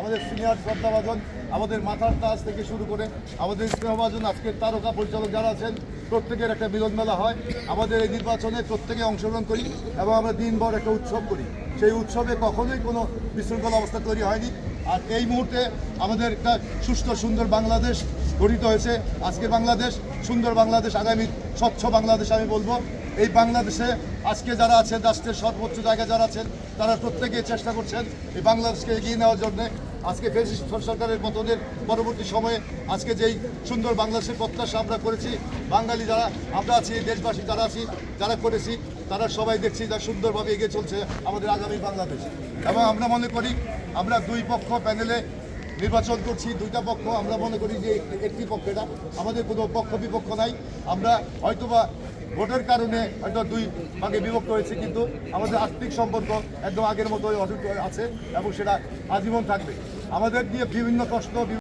আমাদের সিনিয়র শ্রদ্ধাভাজন, আমাদের মাথার তাজ থেকে শুরু করে আমাদের স্নেহভাজন, আজকের তারকা পরিচালক যারা আছেন, প্রত্যেকের একটা মিলন মেলা হয়। আমাদের এই নির্বাচনে প্রত্যেকে অংশগ্রহণ করি এবং আমরা দিনভর একটা উৎসব করি। সেই উৎসবে কখনোই কোনো বিশৃঙ্খল অবস্থা তৈরি হয়নি। আর এই মুহূর্তে আমাদের একটা সুস্থ, সুন্দর বাংলাদেশ গঠিত হয়েছে। আজকের বাংলাদেশ, সুন্দর বাংলাদেশ, আগামী স্বচ্ছ বাংলাদেশ আমি বলব। এই বাংলাদেশে আজকে যারা আছেন, রাষ্ট্রের সর্বোচ্চ জায়গায় যারা আছেন, তারা প্রত্যেকে চেষ্টা করছেন এই বাংলাদেশকে এগিয়ে নেওয়ার জন্য। আজকে ফেসিস্ট সরকারের পতনের পরবর্তী সময়ে আজকে যেই সুন্দর বাংলাদেশের প্রত্যাশা আমরা করেছি, বাঙালি যারা আমরা আছি, দেশবাসী যারা আছি, যারা করেছি, তারা সবাই দেখছি যা সুন্দরভাবে এগিয়ে চলছে আমাদের আগামী বাংলাদেশ। এবং আমরা মনে করি, আমরা দুই পক্ষ প্যানেলে নির্বাচন করছি, দুইটা পক্ষ, আমরা মনে করি যে একটি পক্ষেটা আমাদের কোনো পক্ষ বিপক্ষ নাই। আমরা হয়তোবা ভোটের কারণে হয়তো দুই ভাগে বিভক্ত হয়েছে, কিন্তু আমাদের আর্থিক সম্পর্ক একদম আগের মতোই অটুট আছে এবং সেটা আজীবন থাকবে। আমাদের দিয়ে বিভিন্ন কষ্ট